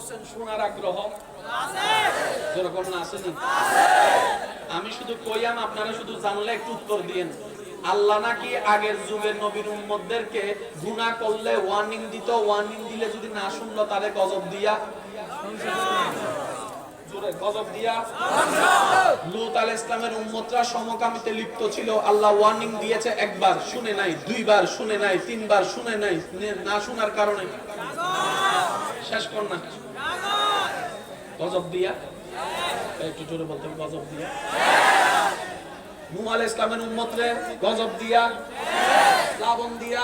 করছেন শোনার আগ্রহ? যেরকম না আমি শুধু কইয়াম, আপনারা শুধু জানলে একটু উত্তর আল্লাহ নাকি আগের যুগের নবীর উম্মতদেরকে গুনাহ করলে ওয়ার্নিং দিত ওয়ার্নিং দিলে যদি না শুনলো গজব দিয়া? সমকামিতে লিপ্ত ছিল। আল্লাহ ওয়ার্নিং দিয়েছে একবার, শুনে নাই, দুইবার, শুনে নাই, তিনবার, শুনে নাই না শোনার কারণে। শেষ কর না। গজব দিয়া। একটু জোরে বলতে গজব দিয়া। নূহ আলাইহিস ইসলামের উম্মতরে গজব দিয়া লাবণ দিয়া,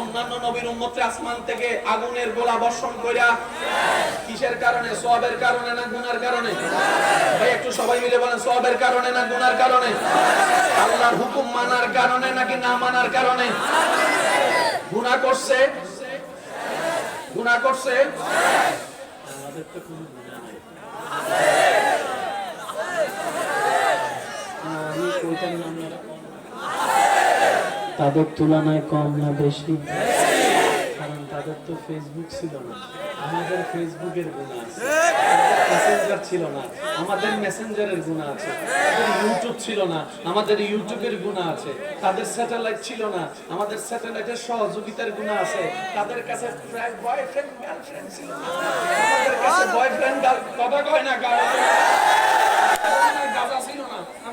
অন্যান্য নবীর উম্মতরে আসমান থেকে আগুনের গোলা বর্ষণ কইরা, কিসের কারণে, সওয়াবের কারণে না গুনার কারণে? ভাই, একটু সবাই মিলে বলেন, সওয়াবের কারণে না গুনার কারণে? আল্লাহর হুকুম মানার কারণে নাকি না মানার কারণে? গুনাহ করছে? গুনাহ করছে? আমাদের তো কোনো বোঝা নাই। তাদের তুলনায় কম না বেশি? তাদের তো ফেসবুক ছিল না। আমাদের ফেসবুকের গুণা আছে। মেসেঞ্জার ছিল না। আমাদের মেসেঞ্জারের গুণা আছে। ইউটিউব ছিল না। আমাদের ইউটিউবের গুণা আছে। তাদের স্যাটেলাইট ছিল না। আমাদের স্যাটেলাইটের সহযোগিতার গুণা আছে। তাদের কাছে বয়ফ্রেন্ড গার্লফ্রেন্ড ছিল না। আমাদের কাছে বয়ফ্রেন্ড কথা কয় না গাঁজা ছিল না।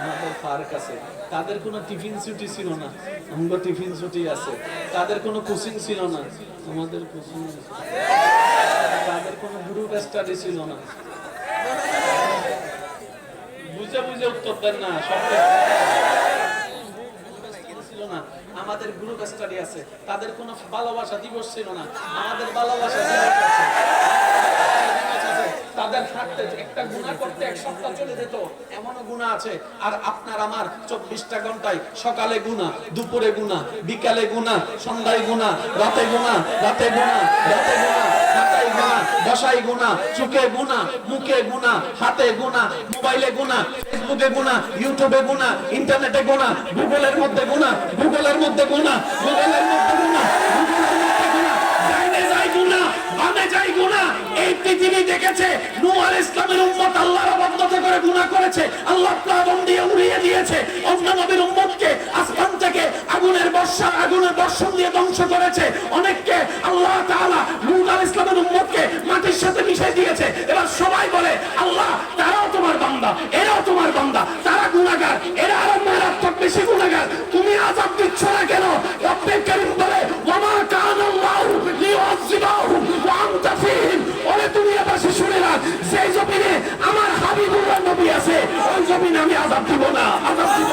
আমাদের ফার্ক আছে। তাদের কোনো টিফিন ছুটি ছিল না। আমাদের টিফিন ছুটি আছে। তাদের কোনো কোচিং ছিল না। আমাদের কোচিং তাদের কোনো গ্রুপ স্টাডি ছিল না। বুঝে বুঝে উত্তর দেন না, সব আমাদের গ্রুপ স্টাডি আছে। তাদের কোনো ভালোবাসা দিবস ছিল না। আমাদের ভালোবাসা দিবস আছে আছে। তাদের হাঁটতে একটা দুপুরে গুণা, বিকালে গুণা, সন্ধ্যায় গুণা, রাতে গুণা রাতে গুণা রাতে গুণা হাতায় গুণা বসাই গুণা মুখে গুণা, হাতে গুণা, মোবাইলে গুণা ইউটিউবে ইন্টারনেটে গুণা, গুগলের মধ্যে গুণা, গুগলের মধ্যে গুণা, গুগলের মধ্যে গুণা, গুগলের পৃথিবী দেখেছে, নূহ ইসলামের উম্মত আল্লাহর অবাধ্যতা করে গুনাহ করেছে, আল্লাহ প্লাবন দিয়ে উড়িয়ে দিয়েছে, অন্য উম্মতকে আসমান থেকে আগুনের বর্ষা, আগুনের বর্ষণ দিয়ে ধ্বংস করেছে। অনেককে আল্লাহ তাআলা নূহ ইসলামের উম্মতকে মাটির সাথে মিশিয়ে দিয়েছে। এবার সবাই বলে, আল্লাহ, তারাও তোমার বান্দা, এরাও তোমার জমিনে আমি আজাদ দিব না আজাদ দিব